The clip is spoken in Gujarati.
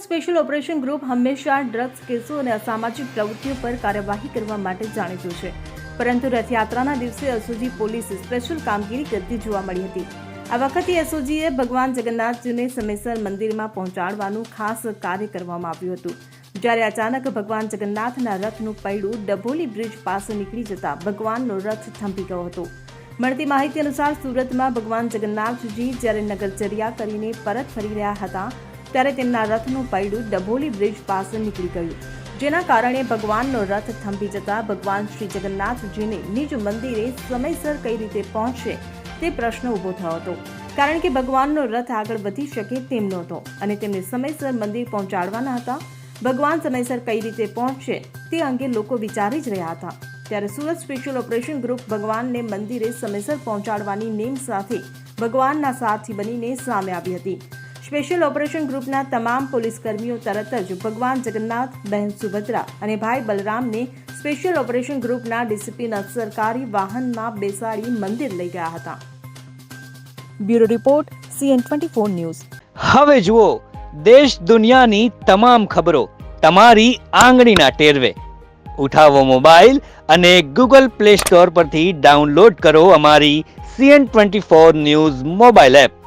સ્પેશિયલ ઓપરેશન ગ્રુપ હંમેશા ડ્રગ્સ કેસો અને અસામાજિક પ્રવૃત્તિઓ પર કાર્યવાહી કરવા માટે જાણીતું છે. પરંતુ રથયાત્રાના દિવસે એસઓજી પોલીસ સ્પેશિયલ કામગીરી કરતી જોવા મળી હતી. આ વખતે એસઓજીએ ભગવાન જગન્નાથજીને સમયસર મંદિરમાં પહોંચાડવાનું ખાસ કાર્ય કરવામાં આવ્યું હતું. જ્યારે અચાનક ભગવાન જગન્નાથના રથનું પૈડું ડભોલી બ્રિજ પાસે નીકળી જતા ભગવાનનો રથ થંભી ગયો હતો. મળતી માહિતી અનુસાર સુરતમાં ભગવાન જગન્નાથજી જ્યારે નગરચર્યા કરીને પરત ફરી રહ્યા હતા ત્યારે તેમના રથનું પૈડું ડભોલી બ્રિજ પાસે નીકળી ગયું, જેના કારણે ભગવાનનો રથ થંભી જતા ભગવાન શ્રી જગન્નાથજીને નિજ મંદિરે સમયસર કઈ રીતે પહોંચશે તે પ્રશ્ન ઊભો થયો હતો. કારણ કે ભગવાનનો રથ આગળ વધી શકે તેમ નહોતો અને તેમને સમયસર મંદિર પહોંચાડવાના હતા. ભગવાન સમયસર કઈ રીતે પહોંચશે તે અંગે લોકો વિચારી જ રહ્યા હતા. ત્યારે સુરત સ્પેશિયલ ઓપરેશન ગ્રુપ ભગવાનને મંદિરે સમયસર પહોંચાડવાની નેમ સાથે ભગવાનના સાથી બનીને સામે આવી હતી. સ્પેશિયલ ઓપરેશન ગ્રુપના તમામ પોલીસ કર્મીઓ તરત જ ભગવાન જગન્નાથ, બહેન સુભદ્રા અને ભાઈ બલરામને સ્પેશિયલ ઓપરેશન ગ્રુપના ડિસિપ્લિન સરકારી વાહનમાં બેસાડી મંદિર લઈ ગયા હતા. Bureau report, CN twenty four news. હવે જુઓ, દેશ દુનિયાની તમામ ખબરો તમારી આંગળીના ટેરવે. ઉઠાવો મોબાઈલ અને ગૂગલ પ્લે સ્ટોર પરથી ડાઉનલોડ કરો અમારી CN twenty four news mobile app.